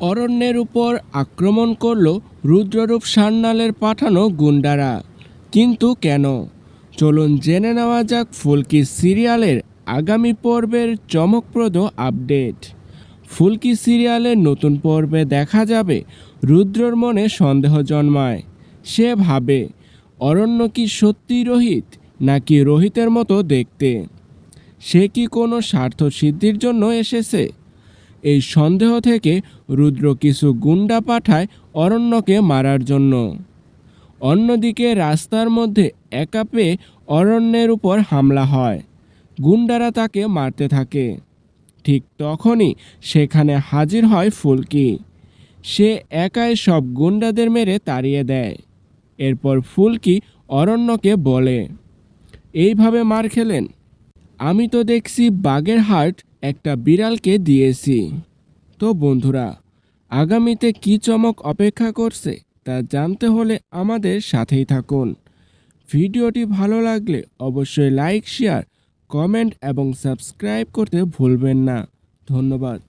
অরণ্যের উপর আক্রমণ করল রুদ্ররূপ সান্যালের পাঠানো গুন্ডারা। কিন্তু কেন? চলুন জেনে নেওয়া যাক ফুলকি সিরিয়ালের আগামী পর্বের চমকপ্রদ আপডেট। ফুলকি সিরিয়ালের নতুন পর্বে দেখা যাবে রুদ্রর মনে সন্দেহ জন্মায়। সে ভাবে, অরণ্য কি সত্যি রোহিত নাকি রোহিতের মতো দেখতে? সে কি কোনো স্বার্থ সিদ্ধির জন্য এসেছে? এই সন্দেহ থেকে রুদ্র কিছু গুন্ডা পাঠায় অরণ্যকে মারার জন্য। অন্যদিকে রাস্তার মধ্যে একা পেয়ে অরণ্যের উপর হামলা হয়। গুন্ডারা তাকে মারতে থাকে। ঠিক তখনই সেখানে হাজির হয় ফুলকি। সে একাই সব গুন্ডাদের মেরে তাড়িয়ে দেয়। এরপর ফুলকি অরণ্যকে বলে, এইভাবে মার খেলেন? আমি তো দেখছি বাগের হাট একটা বিড়ালকে দিয়েছি। তো বন্ধুরা, আগামীতে কি চমক অপেক্ষা করছে তা জানতে হলে আমাদের সাথেই থাকুন। ভিডিওটি ভালো লাগলে অবশ্যই লাইক, শেয়ার, কমেন্ট এবং সাবস্ক্রাইব করতে ভুলবেন না। ধন্যবাদ।